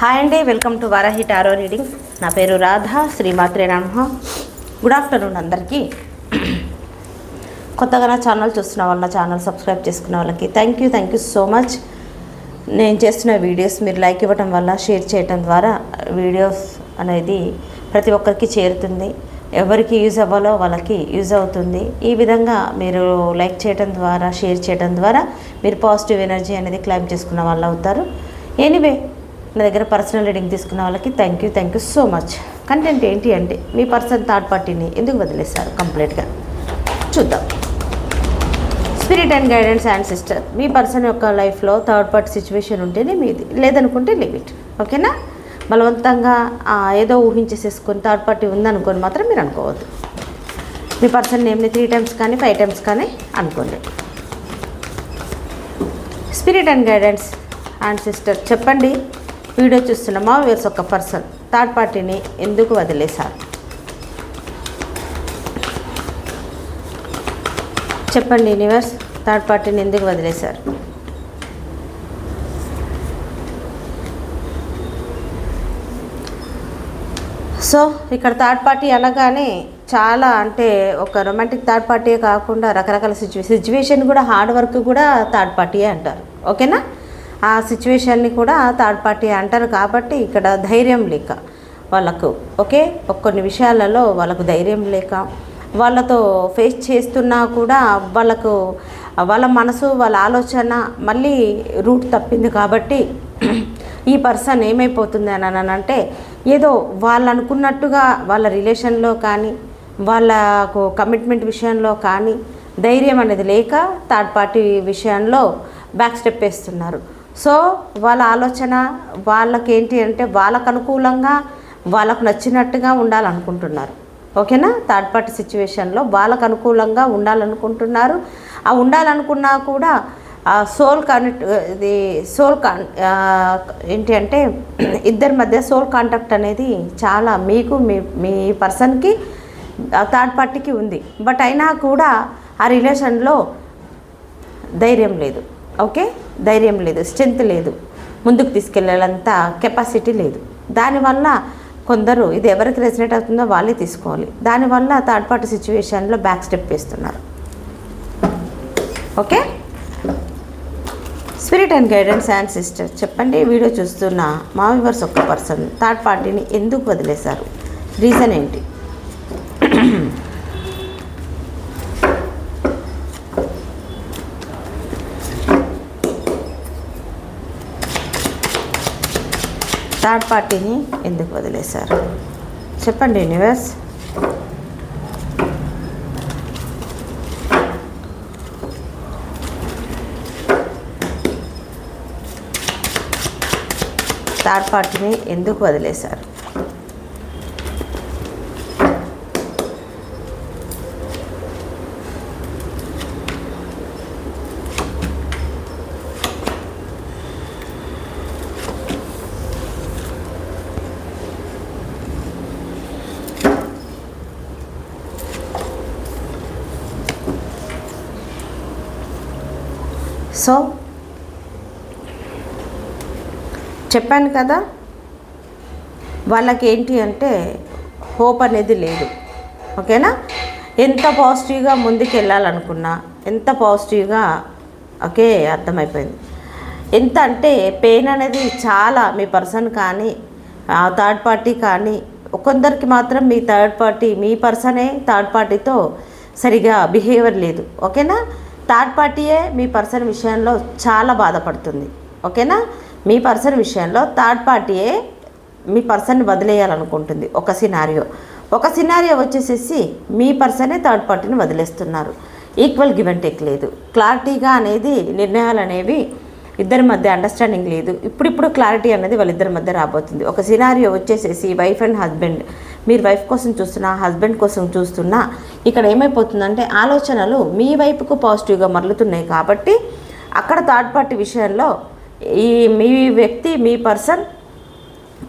Hi అండి welcome to Varahi tarot reading నా పేరు రాధా శ్రీమాత్రే నమ. గుడ్ ఆఫ్టర్నూన్ అందరికీ. కొత్తగా నా ఛానల్ చూస్తున్న వాళ్ళ ఛానల్ సబ్స్క్రైబ్ చేసుకున్న వాళ్ళకి thank you thank you so much నేను చేస్తున్న వీడియోస్ మీరు లైక్ ఇవ్వటం వల్ల షేర్ చేయటం ద్వారా వీడియోస్ అనేది ప్రతి ఒక్కరికి చేరుతుంది. ఎవరికి యూజ్ అవ్వాలో వాళ్ళకి యూజ్ అవుతుంది. ఈ విధంగా మీరు లైక్ చేయడం ద్వారా షేర్ చేయడం ద్వారా మీరు పాజిటివ్ ఎనర్జీ అనేది క్లైమ్ చేసుకున్న వాళ్ళు అవుతారు. ఎనీవే నా దగ్గర పర్సనల్ రీడింగ్ తీసుకున్న వాళ్ళకి thank you thank you so much content ఏంటి అంటే మీ పర్సన్ థర్డ్ పార్టీని ఎందుకు వదిలేస్తారు కంప్లీట్గా చూద్దాం. Spirit and guidance and sister me person యొక్క లైఫ్లో థర్డ్ పార్టీ సిచ్యువేషన్ ఉంటేనే మీది లేదనుకుంటే లిమిట్ ఇట్ ఓకేనా బలవంతంగా ఏదో ఊహించేసేసుకొని థర్డ్ పార్టీ ఉందనుకొని మాత్రం మీరు అనుకోవద్దు. మీ పర్సన్ నేమ్ని త్రీ టైమ్స్ కానీ ఫైవ్ టైమ్స్ కానీ అనుకోండి. Spirit and guidance and sister చెప్పండి. వీడియో చూస్తున్న మా ఒక పర్సన్. థర్డ్ పార్టీని ఎందుకు వదిలేశారు? చెప్పండి యూనివర్స్ థర్డ్ పార్టీని ఎందుకు వదిలేశారు? సో ఇక్కడ థర్డ్ పార్టీ అనగానే చాలా అంటే ఒక రొమాంటిక్ థర్డ్ పార్టీ కాకుండా రకరకాల సిచ్యువే సిచ్యువేషన్ కూడా హార్డ్ వర్క్ కూడా థర్డ్ పార్టీ అంటారు. ఓకేనా? ఆ సిచ్యువేషన్ని కూడా థర్డ్ పార్టీ అంటారు కాబట్టి ఇక్కడ ధైర్యం లేక వాళ్ళకు ఓకే? కొన్ని విషయాలలో వాళ్ళకు ధైర్యం లేక వాళ్ళతో ఫేస్ చేస్తున్నా కూడా వాళ్ళకు వాళ్ళ మనసు వాళ్ళ ఆలోచన మళ్ళీ రూట్ తప్పింది కాబట్టి ఈ పర్సన్ ఏమైపోతుంది అని అని అంటే ఏదో వాళ్ళు అనుకున్నట్టుగా వాళ్ళ రిలేషన్లో కానీ వాళ్ళకు కమిట్మెంట్ విషయంలో కానీ ధైర్యం అనేది లేక థర్డ్ పార్టీ విషయంలో బ్యాక్ స్టెప్ వేస్తున్నారు. సో వాళ్ళ ఆలోచన వాళ్ళకేంటి అంటే వాళ్ళకు అనుకూలంగా వాళ్ళకు నచ్చినట్టుగా ఉండాలనుకుంటున్నారు. ఓకేనా? థర్డ్ పార్టీ సిచ్యువేషన్లో వాళ్ళకు అనుకూలంగా ఉండాలనుకుంటున్నారు. ఆ ఉండాలనుకున్నా కూడా ఆ సోల్ కనెక్ట్ ఇది సోల్ కాన్ ఏంటి అంటే ఇద్దరి మధ్య సోల్ కాంటాక్ట్ అనేది చాలా మీకు మీ మీ పర్సన్కి థర్డ్ పార్టీకి ఉంది. బట్ అయినా కూడా ఆ రిలేషన్లో ధైర్యం లేదు. ఓకే? ధైర్యం లేదు స్ట్రెంత్ లేదు ముందుకు తీసుకెళ్ళేంత కెపాసిటీ లేదు. దానివల్ల కొందరు ఇది ఎవరికి రెసినేట్ అవుతుందో వాళ్ళే తీసుకోవాలి. దానివల్ల థర్డ్ పార్టీ సిచ్యువేషన్లో బ్యాక్ స్టెప్ వేస్తున్నారు. Okay? Spirit and guidance and sister చెప్పండి వీడియో చూస్తున్న మా వివర్స్ ఒక్క పర్సన్ థర్డ్ పార్టీని ఎందుకు వదిలేశారు? రీజన్ ఏంటి? థర్డ్ పార్టీని ఎందుకు వదిలేశారు? చెప్పండి యూనివర్స్. థర్డ్ పార్టీని ఎందుకు వదిలేశారు? సో చెప్పాను కదా వాళ్ళకి ఏంటి అంటే హోప్ అనేది లేదు. ఓకేనా? ఎంత పాజిటివ్గా ముందుకు వెళ్ళాలనుకున్నా ఎంత పాజిటివ్గా ఓకే అర్థమైపోయింది. ఎంత అంటే పెయిన్ అనేది చాలా మీ పర్సన్ కానీ థర్డ్ పార్టీ కానీ కొందరికి మాత్రం మీ థర్డ్ పార్టీ మీ పర్సనే థర్డ్ పార్టీతో సరిగా బిహేవియర్ లేదు. ఓకేనా? థర్డ్ పార్టీయే మీ పర్సన్ విషయంలో చాలా బాధపడుతుంది. ఓకేనా? మీ పర్సన్ విషయంలో థర్డ్ పార్టీయే మీ పర్సన్ని వదిలేయాలనుకుంటుంది. ఒక సినారియో. ఒక సినారియో వచ్చేసేసి మీ పర్సనే థర్డ్ పార్టీని వదిలేస్తున్నారు. ఈక్వల్ గివ్ అండ్ టేక్ లేదు. క్లారిటీగా అనేది నిర్ణయాలు అనేవి ఇద్దరి మధ్య అండర్స్టాండింగ్ లేదు. ఇప్పుడిప్పుడు క్లారిటీ అనేది వాళ్ళిద్దరి మధ్య రాబోతుంది. ఒక సినారియో వచ్చేసేసి వైఫ్ అండ్ హస్బెండ్ మీరు వైఫ్ కోసం చూస్తున్నా హస్బెండ్ కోసం చూస్తున్నా ఇక్కడ ఏమైపోతుందంటే ఆలోచనలు మీ వైపుకు పాజిటివ్గా మరలుతున్నాయి కాబట్టి అక్కడ థర్డ్ పార్టీ విషయంలో ఈ మీ వ్యక్తి మీ పర్సన్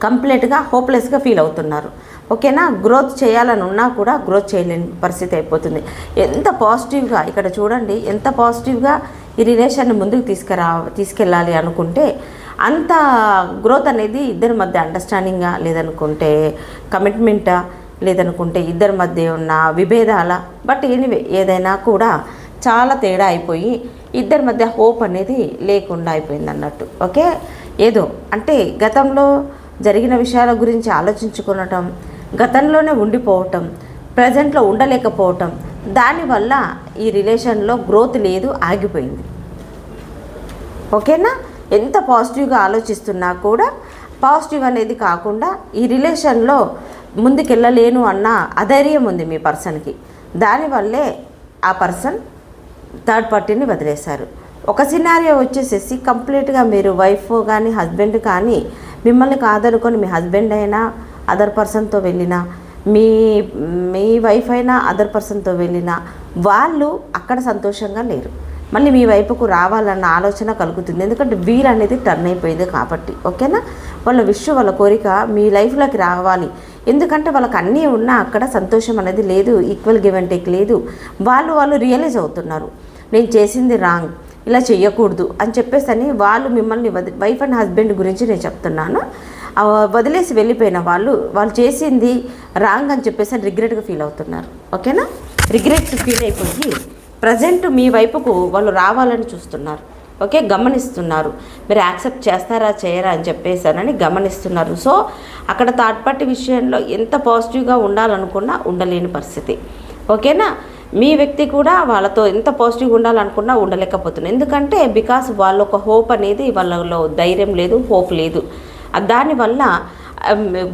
కంప్లీట్గా హోప్లెస్గా ఫీల్ అవుతున్నారు. ఓకేనా? గ్రోత్ చేయాలని ఉన్నా కూడా గ్రోత్ చేయలేని పరిస్థితి అయిపోతుంది. ఎంత పాజిటివ్గా ఇక్కడ చూడండి ఎంత పాజిటివ్గా ఈ రిలేషన్ని ముందుకు తీసుకురా తీసుకెళ్ళాలి అనుకుంటే అంత గ్రోత్ అనేది ఇద్దరి మధ్య అండర్స్టాండింగా లేదనుకుంటే కమిట్మెంటా లేదనుకుంటే ఇద్దరి మధ్య ఉన్న విభేదాల? బట్ ఎనివే ఏదైనా కూడా చాలా తేడా అయిపోయి ఇద్దరి మధ్య హోప్ అనేది లేకుండా అయిపోయింది అన్నట్టు. ఓకే? ఏదో అంటే గతంలో జరిగిన విషయాల గురించి ఆలోచించుకునటం గతంలోనే ఉండిపోవటం ప్రజెంట్లో ఉండలేకపోవటం దానివల్ల ఈ రిలేషన్లో గ్రోత్ లేదు ఆగిపోయింది. ఓకేనా? ఎంత పాజిటివ్గా ఆలోచిస్తున్నా కూడా పాజిటివ్ అనేది కాకుండా ఈ రిలేషన్లో ముందుకెళ్ళలేను అన్న అధైర్యం ఉంది మీ పర్సన్కి. దానివల్లే ఆ పర్సన్ థర్డ్ పార్టీని వదిలేశారు. ఒక సినారియో వచ్చేసేసి కంప్లీట్గా మీరు వైఫ్ కానీ హస్బెండ్ కానీ మిమ్మల్ని కాదనుకొని మీ హస్బెండ్ అయినా అదర్ పర్సన్తో వెళ్ళినా మీ మీ వైఫ్ అయినా అదర్ పర్సన్తో వెళ్ళినా వాళ్ళు అక్కడ సంతోషంగా లేరు. మళ్ళీ మీ వైపుకు రావాలన్న ఆలోచన కలుగుతుంది. ఎందుకంటే వీల్ అనేది టర్న్ అయిపోయింది కాబట్టి. ఓకేనా వాళ్ళ విష్ వాళ్ళ కోరిక మీ లైఫ్లోకి రావాలి. ఎందుకంటే వాళ్ళకి అన్నీ ఉన్నా అక్కడ సంతోషం అనేది లేదు ఈక్వల్ గివ్ అండ్ టేక్ లేదు. వాళ్ళు వాళ్ళు రియలైజ్ అవుతున్నారు. నేను చేసింది రాంగ్ ఇలా చేయకూడదు అని చెప్పేసి అని వాళ్ళు మిమ్మల్ని వైఫ్ అండ్ హస్బెండ్ గురించి నేను చెప్తున్నాను. వదిలేసి వెళ్ళిపోయిన వాళ్ళు వాళ్ళు చేసింది రాంగ్ అని చెప్పేసి అని రిగ్రెట్గా ఫీల్ అవుతున్నారు. ఓకేనా? రిగ్రెట్ ఫీల్ అయిపోయి ప్రజెంట్ మీ వైపుకు వాళ్ళు రావాలని చూస్తున్నారు. ఓకే? గమనిస్తున్నారు. మీరు యాక్సెప్ట్ చేస్తారా చేయరా అని చెప్పేసానని గమనిస్తున్నారు. సో అక్కడ థర్డ్ పార్టీ విషయంలో ఎంత పాజిటివ్గా ఉండాలనుకున్నా ఉండలేని పరిస్థితి. ఓకేనా? మీ వ్యక్తి కూడా వాళ్ళతో ఎంత పాజిటివ్గా ఉండాలనుకున్నా ఉండలేకపోతున్నారు. ఎందుకంటే బికాస్ వాళ్ళ ఒక హోప్ అనేది వాళ్ళలో ధైర్యం లేదు హోప్ లేదు. దానివల్ల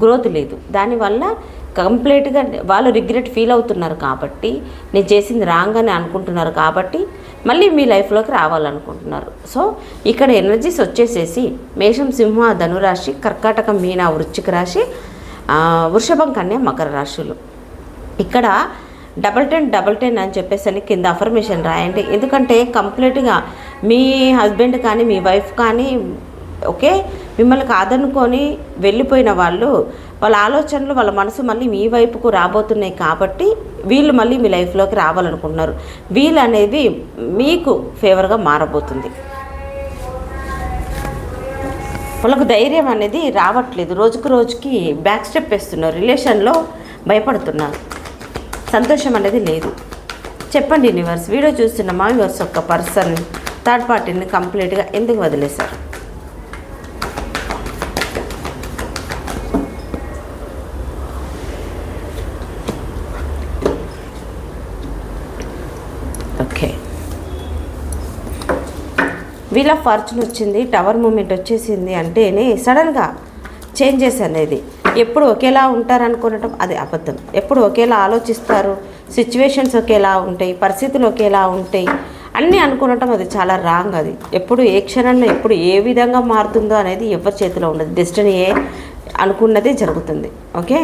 గ్రోత్ లేదు. దానివల్ల కంప్లీట్గా వాళ్ళు రిగ్రెట్ ఫీల్ అవుతున్నారు కాబట్టి నేను చేసింది రాంగ్ అని అనుకుంటున్నారు కాబట్టి మళ్ళీ మీ లైఫ్లోకి రావాలనుకుంటున్నారు. సో ఇక్కడ ఎనర్జీస్ వచ్చేసేసి మేషం సింహ ధనురాశి కర్కాటక మీన వృశ్చిక రాశి వృషభం కన్యా మకర రాశులు. ఇక్కడ డబల్ టెన్ డబల్ టెన్ అని చెప్పేసి అని కింద అఫర్మేషన్ రాయండి. ఎందుకంటే కంప్లీట్గా మీ హస్బెండ్ కానీ మీ వైఫ్ కానీ ఓకే? మిమ్మల్ని కాదనుకొని వెళ్ళిపోయిన వాళ్ళు వాళ్ళ ఆలోచనలు వాళ్ళ మనసు మళ్ళీ మీ వైపుకు రాబోతున్నాయి కాబట్టి వీళ్ళు మళ్ళీ మీ లైఫ్లోకి రావాలనుకుంటున్నారు. వీళ్ళు అనేది మీకు ఫేవర్గా మారబోతుంది. వాళ్ళకు ధైర్యం అనేది రావట్లేదు. రోజుకు రోజుకి బ్యాక్ స్టెప్ వేస్తున్నారు. రిలేషన్లో భయపడుతున్నారు. సంతోషం అనేది లేదు. చెప్పండి యూనివర్స్ వీడియో చూస్తున్న మా యూనివర్స్ ఒక పర్సన్ థర్డ్ పార్టీని కంప్లీట్గా ఎందుకు వదిలేశారు ఓకే వీల్ ఆఫ్ ఫార్చ్యూన్ వచ్చింది టవర్ మూమెంట్ వచ్చేసింది అంటేనే సడన్గా చేంజెస్ అనేది. ఎప్పుడు ఒకేలా ఉంటారనుకునటం అది అబద్ధం. ఎప్పుడు ఒకేలా ఆలోచిస్తారు సిచ్యువేషన్స్ ఒకేలా ఉంటాయి పరిస్థితులు ఒకేలా ఉంటాయి అన్నీ అనుకోవటం అది చాలా రాంగ్ అది. ఎప్పుడు ఏ క్షణంలో ఎప్పుడు ఏ విధంగా మారుతుందో అనేది ఎవరి చేతిలో ఉండదు. డెస్టినీ ఏ అనుకున్నదే జరుగుతుంది. Okay?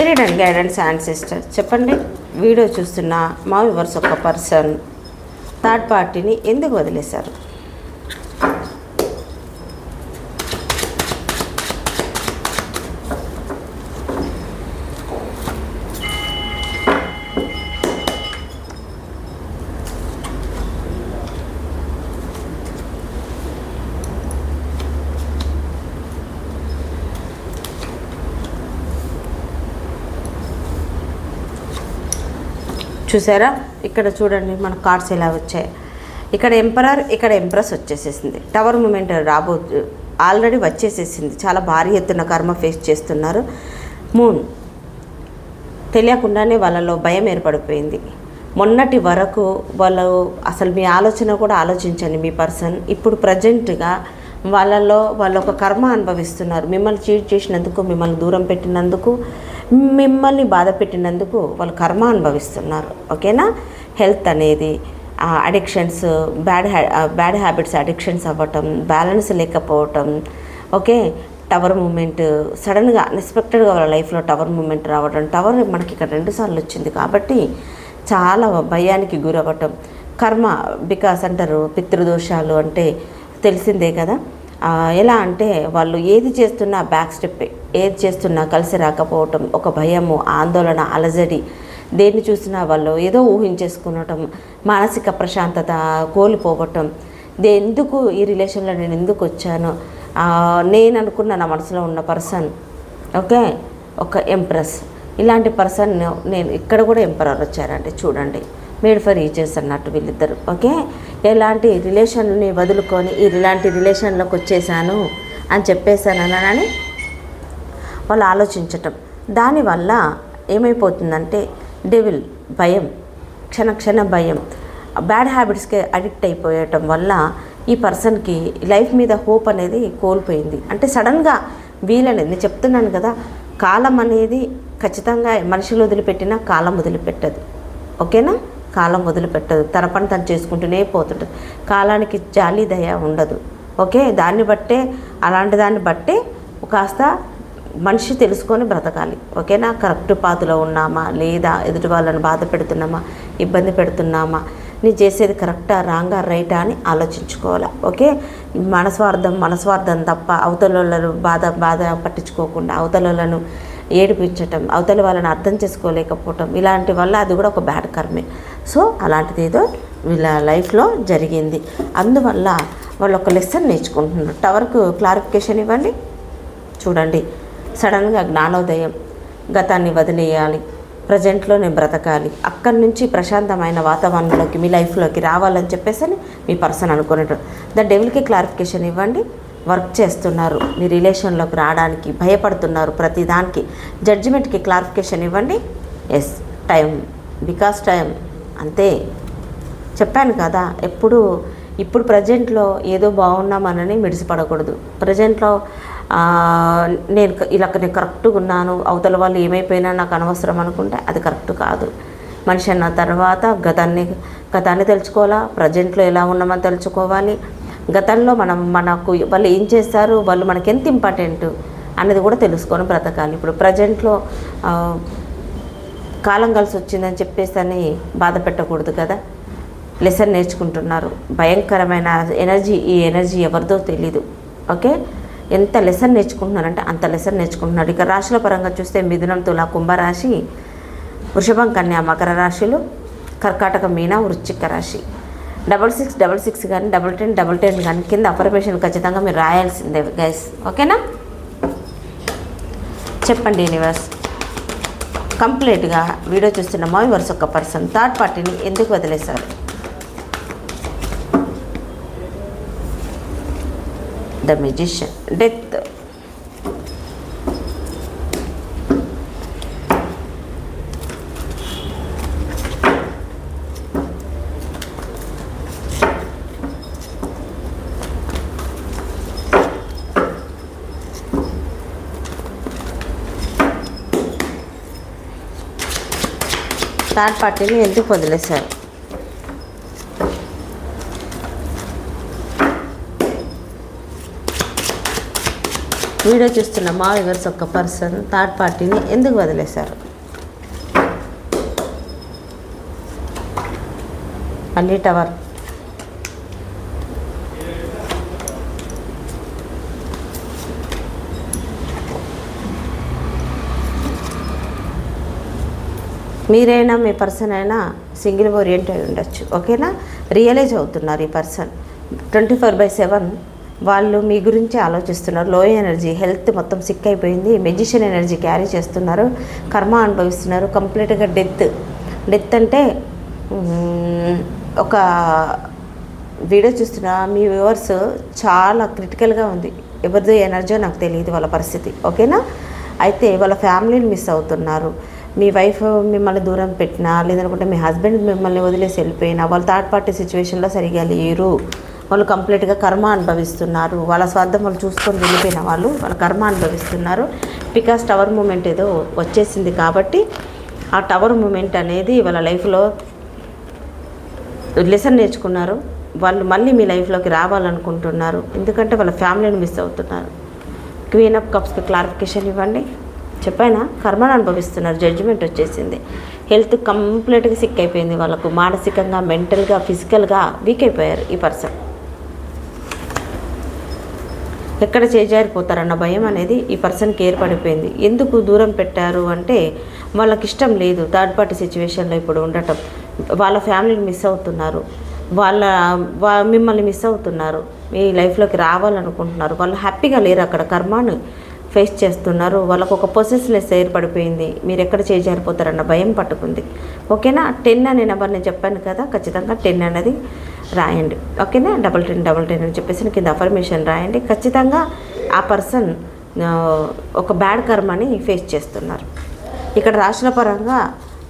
Spirit and guidance and sister చెప్పండి. వీడియో చూస్తున్న మా వివర్స్ ఒక పర్సన్ థర్డ్ పార్టీని ఎందుకు వదిలేశారు? చూసారా? ఇక్కడ చూడండి మన కార్డ్స్ ఎలా వచ్చాయి. ఇక్కడ ఎంపరర్ ఇక్కడ ఎంప్రెస్ వచ్చేసేసింది. టవర్ మూమెంట్ రాబో ఆల్రెడీ వచ్చేసేసింది. చాలా భారీ ఎత్తున కర్మ ఫేస్ చేస్తున్నారు. మూన్ తెలియకుండానే వాళ్ళలో భయం ఏర్పడిపోయింది. మొన్నటి వరకు వాళ్ళు అసలు మీ ఆలోచన కూడా ఆలోచించండి మీ పర్సన్. ఇప్పుడు ప్రజెంట్గా వాళ్ళలో వాళ్ళు ఒక కర్మ అనుభవిస్తున్నారు. మిమ్మల్ని చీట్ చేసినందుకు మిమ్మల్ని దూరం పెట్టినందుకు మిమ్మల్ని బాధ పెట్టినందుకు వాళ్ళు కర్మ అనుభవిస్తున్నారు ఓకేనా? హెల్త్ అనేది అడిక్షన్స్ బ్యాడ్ హ్యా బ్యాడ్ హ్యాబిట్స్ అడిక్షన్స్ అవ్వటం బ్యాలెన్స్ లేకపోవటం ఓకే? టవర్ మూమెంట్ సడన్గా అన్ఎక్స్పెక్టెడ్గా వాళ్ళ లైఫ్లో టవర్ మూమెంట్ రావడం టవర్ మనకి ఇక్కడ రెండుసార్లు వచ్చింది కాబట్టి చాలా భయానికి గురవ్వటం. కర్మ బికాస్ అంటారు పితృదోషాలు అంటే తెలిసిందే కదా? ఎలా అంటే వాళ్ళు ఏది చేస్తున్నా బ్యాక్ స్టెప్ ఏది చేస్తున్నా కలిసి రాకపోవటం ఒక భయము ఆందోళన అలజడి. దేన్ని చూసినా వాళ్ళు ఏదో ఊహించేసుకునటం మానసిక ప్రశాంతత కోల్పోవటం. దే ఎందుకు ఈ రిలేషన్లో నేను ఎందుకు వచ్చాను? నేను అనుకున్న నా మనసులో ఉన్న పర్సన్ ఓకే? ఒక ఎంప్రెస్ ఇలాంటి పర్సన్ నేను ఇక్కడ కూడా ఎంపరర్ వచ్చారండి చూడండి. మేడ్ ఫర్ ఈచెస్ అన్నట్టు వీళ్ళిద్దరు. ఓకే ఎలాంటి రిలేషన్ని వదులుకొని ఇలాంటి రిలేషన్లోకి వచ్చేసాను అని చెప్పేశానని అని వాళ్ళు ఆలోచించటం. దానివల్ల ఏమైపోతుందంటే డెవిల్ భయం క్షణ క్షణ భయం బ్యాడ్ హ్యాబిట్స్కి అడిక్ట్ అయిపోయటం వల్ల ఈ పర్సన్కి లైఫ్ మీద హోప్ అనేది కోల్పోయింది. అంటే సడన్గా వీలనేది నేను చెప్తున్నాను కదా కాలం అనేది ఖచ్చితంగా మనుషులు వదిలిపెట్టినా కాలం వదిలిపెట్టదు. ఓకేనా కాలం వదిలిపెట్టదు తన పని తను చేసుకుంటూనే పోతుంటుంది. కాలానికి జాలి దయ ఉండదు. ఓకే? దాన్ని బట్టే అలాంటి దాన్ని బట్టే కాస్త మనిషి తెలుసుకొని బ్రతకాలి. ఓకేనా? కరెక్ట్ పాతులో ఉన్నామా? లేదా ఎదుటి వాళ్ళని బాధ పెడుతున్నామా? ఇబ్బంది పెడుతున్నామా? నీ చేసేది కరెక్టా? రాంగా? రైటా? అని ఆలోచించుకోవాలి. ఓకే? మనస్వార్థం మనస్వార్థం తప్ప అవతల బాధ బాధ పట్టించుకోకుండా అవతలలను ఏడిపించటం అవతల వాళ్ళని అర్థం చేసుకోలేకపోవటం ఇలాంటి వల్ల అది కూడా ఒక బ్యాడ్ కర్మే. సో అలాంటిది ఏదో వీళ్ళ లైఫ్లో జరిగింది. అందువల్ల వాళ్ళు ఒక లెసన్ నేర్చుకుంటున్నారు. టవర్కు క్లారిఫికేషన్ ఇవ్వండి. చూడండి సడన్గా జ్ఞానోదయం గతాన్ని వదిలేయాలి ప్రజెంట్లో నేను బ్రతకాలి అక్కడి నుంచి ప్రశాంతమైన వాతావరణంలోకి మీ లైఫ్లోకి రావాలని చెప్పేసి అని మీ పర్సన్ అనుకునేటప్పుడు ద డెవిల్కి క్లారిఫికేషన్ ఇవ్వండి. వర్క్ చేస్తున్నారు. మీ రిలేషన్లోకి రావడానికి భయపడుతున్నారు ప్రతిదానికి జడ్జిమెంట్కి క్లారిఫికేషన్ ఇవ్వండి. ఎస్ టైం బికాస్ టైం అంతే. చెప్పాను కదా ఎప్పుడు ఇప్పుడు ప్రజెంట్లో ఏదో బాగున్నామనని మిడిసిపడకూడదు ప్రజెంట్లో నేను ఇలా నేను కరెక్ట్గా ఉన్నాను అవతల వాళ్ళు ఏమైపోయినా నాకు అనవసరం అనుకుంటే అది కరెక్ట్ కాదు. మనిషి అన్న తర్వాత గతాన్ని గతాన్ని తెలుసుకోవాలా? ప్రజెంట్లో ఎలా ఉన్నామని తెలుసుకోవాలి? గతంలో మనం మనకు వాళ్ళు ఏం చేస్తారు వాళ్ళు మనకి ఎంత ఇంపార్టెంట్ అనేది కూడా తెలుసుకొని బ్రతకాలి. ఇప్పుడు ప్రజెంట్లో కాలం కలిసి వచ్చిందని చెప్పేసి అని బాధ పెట్టకూడదు కదా. లెసన్ నేర్చుకుంటున్నారు. భయంకరమైన ఎనర్జీ ఈ ఎనర్జీ ఎవరిదో తెలీదు. ఓకే? ఎంత లెసన్ నేర్చుకుంటున్నారంటే అంత లెసన్ నేర్చుకుంటున్నారు. ఇక రాశుల పరంగా చూస్తే మిథునం తుల కుంభరాశి వృషభం కన్యా మకర రాశులు కర్కాటక మీన వృశ్చిక రాశి. డబల్ సిక్స్ డబల్ సిక్స్ కానీ డబల్ టెన్ డబల్ టెన్ కానీ కింద అఫర్మేషన్ ఖచ్చితంగా మీరు రాయాల్సిందే గైస్ ఓకేనా? చెప్పండి యూనివర్స్ కంప్లీట్గా వీడియో చూస్తున్న మా వరుస ఒక పర్సన్ థర్డ్ పార్టీని ఎందుకు వదిలేశారు? ద మెజిషియన్ డెత్ థర్డ్ పార్టీని ఎందుకు వదిలేశారు? వీడియో చూస్తున్న మా వివర్స్ ఒక పర్సన్ థర్డ్ పార్టీని ఎందుకు వదిలేశారు? మళ్ళీ టవర్. మీరైనా మీ పర్సన్ అయినా సింగిల్ ఓరియంట్ అయి ఉండొచ్చు ఓకేనా? రియలైజ్ అవుతున్నారు ఈ person. Twenty four by seven వాళ్ళు మీ గురించి ఆలోచిస్తున్నారు. లో ఎనర్జీ హెల్త్ మొత్తం సిక్ అయిపోయింది మెజిషియన్ ఎనర్జీ క్యారీ చేస్తున్నారు కర్మ అనుభవిస్తున్నారు కంప్లీట్గా డెత్. డెత్ అంటే ఒక వీడియో చూస్తున్న మీ వ్యూవర్స్ చాలా క్రిటికల్గా ఉంది. ఎవరిదో ఎనర్జీ నాకు తెలియదు వాళ్ళ పరిస్థితి ఓకేనా? అయితే వాళ్ళ ఫ్యామిలీని మిస్ అవుతున్నారు. మీ వైఫ్ మిమ్మల్ని దూరం పెట్టినా లేదనుకుంటే మీ హస్బెండ్ మిమ్మల్ని వదిలేసి వెళ్ళిపోయినా వాళ్ళు థర్డ్ పార్టీ సిచ్యువేషన్లో సరిగా లేరు. వాళ్ళు కంప్లీట్గా కర్మ అనుభవిస్తున్నారు. వాళ్ళ స్వార్థం వాళ్ళు చూసుకొని వెళ్ళిపోయిన వాళ్ళు వాళ్ళ కర్మ అనుభవిస్తున్నారు. బికాస్ టవర్ మూమెంట్ ఏదో వచ్చేసింది కాబట్టి ఆ టవర్ మూమెంట్ అనేది వాళ్ళ లైఫ్లో లెసన్ నేర్చుకున్నారు. వాళ్ళు మళ్ళీ మీ లైఫ్లోకి రావాలనుకుంటున్నారు. ఎందుకంటే వాళ్ళ ఫ్యామిలీని మిస్ అవుతున్నారు. క్వీన్ ఆఫ్ కప్స్కి క్లారిఫికేషన్ ఇవ్వండి. చెప్పైనా కర్మను అనుభవిస్తున్నారు. జడ్జిమెంట్ వచ్చేసింది. హెల్త్ కంప్లీట్గా సిక్ అయిపోయింది వాళ్ళకు. మానసికంగా మెంటల్గా ఫిజికల్గా వీక్ అయిపోయారు ఈ పర్సన్ ఎక్కడ చేజారిపోతారన్న భయం అనేది ఈ పర్సన్కి ఏర్పడిపోయింది. ఎందుకు దూరం పెట్టారు అంటే వాళ్ళకి ఇష్టం లేదు. థర్డ్ పార్టీ సిచ్యువేషన్లో ఇప్పుడు ఉండటం. వాళ్ళ ఫ్యామిలీని మిస్ అవుతున్నారు. వాళ్ళ వా మిమ్మల్ని మిస్ అవుతున్నారు. మీ లైఫ్లోకి రావాలనుకుంటున్నారు. వాళ్ళు హ్యాపీగా లేరు అక్కడ. కర్మాను ఫేస్ చేస్తున్నారు. వాళ్ళకు ఒక పొసెస్నెస్ ఏర్పడిపోయింది. మీరు ఎక్కడ చేజారిపోతారన్న భయం పట్టుకుంది. ఓకేనా? టెన్ అనే నెంబర్ నేను చెప్పాను కదా? ఖచ్చితంగా టెన్ అనేది రాయండి. ఓకేనా? డబల్ టెన్ డబల్ టెన్ అని చెప్పేసి కింద అఫర్మేషన్ రాయండి. ఖచ్చితంగా ఆ పర్సన్ ఒక బ్యాడ్ కర్మని ఫేస్ చేస్తున్నారు. ఇక్కడ రాశుల పరంగా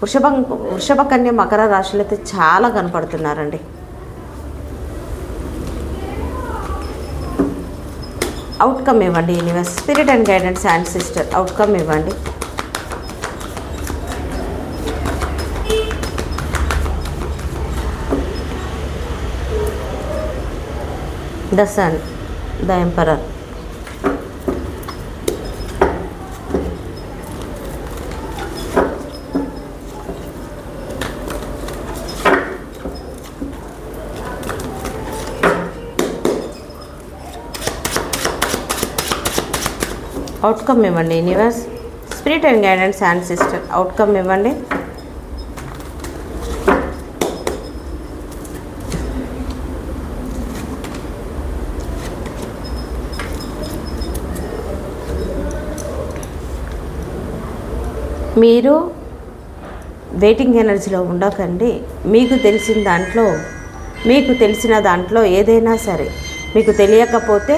వృషభ వృషభ కన్య మకర రాశులు అయితే చాలా కనపడుతున్నారండి. అవుట్కమ్ ఇవ్వండి universe spirit and guidance and sister outcome ఇవ్వండి. The sun the emperor outcome ఇవ్వండి universe spirit and guidance and sister outcome ఇవ్వండి. మీరు వెయిటింగ్ ఎనర్జీలో ఉండకండి. మీకు తెలిసిన దాంట్లో మీకు తెలిసిన దాంట్లో ఏదైనా సరే మీకు తెలియకపోతే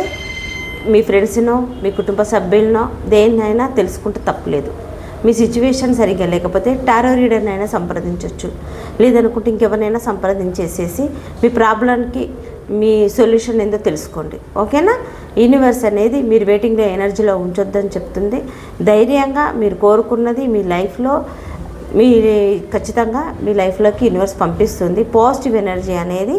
మీ ఫ్రెండ్స్నో మీ కుటుంబ సభ్యులనో దేన్నైనా తెలుసుకుంటే తప్పలేదు. మీ సిచ్యువేషన్ సరిగ్గా లేకపోతే టారో రీడర్నైనా సంప్రదించవచ్చు లేదనుకుంటే ఇంకెవరినైనా సంప్రదించేసేసి మీ ప్రాబ్లంకి మీ సొల్యూషన్ ఏందో తెలుసుకోండి. ఓకేనా? యూనివర్స్ అనేది మీరు వెయిటింగ్లో ఎనర్జీలో ఉంచొద్దని చెప్తుంది. ధైర్యంగా మీరు కోరుకున్నది మీ లైఫ్లో మీ ఖచ్చితంగా మీ లైఫ్లోకి యూనివర్స్ పంపిస్తుంది. పాజిటివ్ ఎనర్జీ అనేది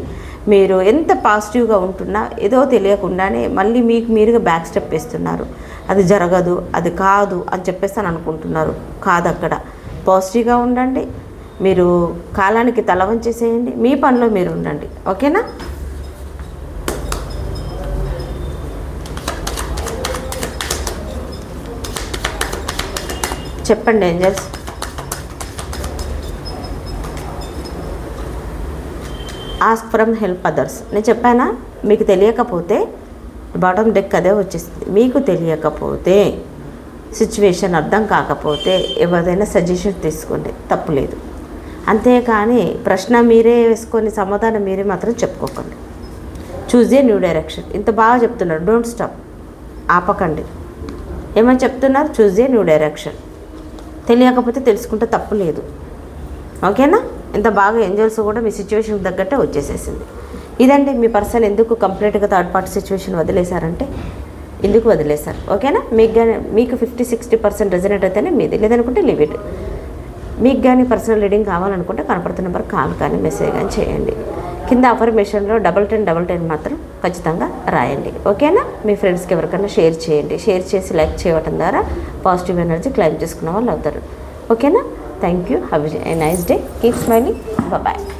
మీరు ఎంత పాజిటివ్గా ఉంటున్నా ఏదో తెలియకుండానే మళ్ళీ మీకు మీరుగా బ్యాక్ స్టెప్ వేస్తున్నారు. అది జరగదు అది కాదు అని చెప్పేసి అని అనుకుంటున్నారు. కాదు అక్కడ పాజిటివ్గా ఉండండి. మీరు కాలానికి తల వంచేసేయండి మీ పనిలో మీరు ఉండండి. ఓకేనా? చెప్పండి angels. Ask from help others నేను చెప్పానా? మీకు తెలియకపోతే బాటమ్ డెక్ అదే వచ్చేస్తుంది. మీకు తెలియకపోతే సిచ్యువేషన్ అర్థం కాకపోతే ఎవరిదైనా సజెషన్ తీసుకోండి. తప్పులేదు అంతేకాని ప్రశ్న మీరే వేసుకొని సమాధానం మీరే మాత్రం చెప్పుకోకండి. చూజ్ ఏ న్యూ డైరెక్షన్ ఇంత బాగా చెప్తున్నారు. డోంట్ స్టాప్ ఆపకండి. ఏమని చెప్తున్నారు? చూజ్ ఏ న్యూ డైరెక్షన్ తెలియకపోతే తెలుసుకుంటే తప్పు లేదు. ఓకేనా? ఇంత బాగా ఎంజాయ్స్ కూడా మీ సిచ్యువేషన్కి తగ్గట్టే వచ్చేసేసింది. ఇదండి మీ పర్సన్ ఎందుకు కంప్లీట్గా థర్డ్ పార్టీ సిచ్యువేషన్ వదిలేశారంటే ఎందుకు వదిలేశారు? ఓకేనా మీకు కానీ మీకు ఫిఫ్టీ సిక్స్టీ పర్సెంట్ రెజనేట్ అయితేనే మీది. లేదనుకుంటే లివ్ ఇట్ మీకు కానీ పర్సనల్ రీడింగ్ కావాలనుకుంటే కనపడుతున్న నెంబర్ కాల్ కానీ మెసేజ్ కానీ చేయండి. కింద అఫర్మేషన్లో డబల్ టెన్ డబల్ టెన్ మాత్రం ఖచ్చితంగా రాయండి. ఓకేనా మీ ఫ్రెండ్స్కి ఎవరికైనా షేర్ చేయండి. షేర్ చేసి లైక్ చేయడం ద్వారా పాజిటివ్ ఎనర్జీ క్లైమ్ చేసుకున్న వాళ్ళు అవుతారు. ఓకేనా Thank you. Have a nice day. Keep smiling. Bye bye.